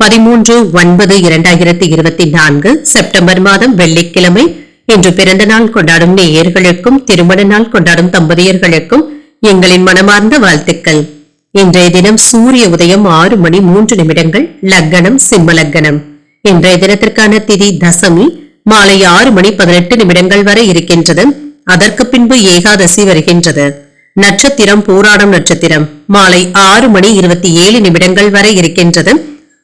பதிமூன்று ஒன்பது இரண்டாயிரத்தி இருபத்தி நான்கு செப்டம்பர் மாதம் வெள்ளிக்கிழமை. இன்று பிறந்த நாள் கொண்டாடும் நேயர்களுக்கும் திருமண நாள் கொண்டாடும் தம்பதியர்களுக்கும் எங்களின் மனமார்ந்த வாழ்த்துக்கள். இன்றைய தினம் சூரிய உதயம் ஆறு மணி மூன்று நிமிடங்கள் லக்கணம் சிம்ம லக்கணம். இன்றைய தினத்திற்கான திதி தசமி மாலை ஆறு மணி பதினெட்டு நிமிடங்கள் வரை இருக்கின்றது. அதற்கு பின்பு ஏகாதசி வருகின்றது. நட்சத்திரம் போராடும் நட்சத்திரம் மாலை ஆறு மணி இருபத்தி ஏழு நிமிடங்கள் வரை இருக்கின்றது.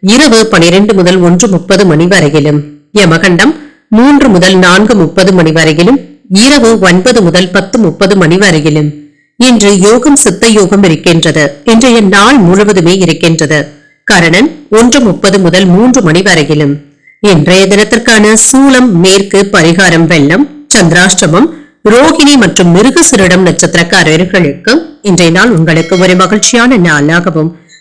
இரவு பனிரெண்டு முதல் ஒன்று முப்பது மணி வரையிலும். யமகண்டம் மூன்று முதல் நான்கு முப்பது மணி வரையிலும் இரவு ஒன்பது முதல் பத்து முப்பது மணி வரையிலும். இன்று யோகம் சித்த யோகம் இருக்கின்றது. இன்றைய நாள் முழுவதுமே இருக்கின்றது. கரணன் ஒன்று முப்பது முதல் மூன்று மணி வரையிலும். இன்றைய தினத்திற்கான சூலம் மேற்கு பரிகாரம் வெள்ளம் சந்திராஷ்டமம் ரோகிணி மற்றும் மிருகசுரிடம் நட்சத்திரக்காரர்களுக்கு இன்றைய நாள் உங்களுக்கு ஒரு மகிழ்ச்சியான நாளாகவும்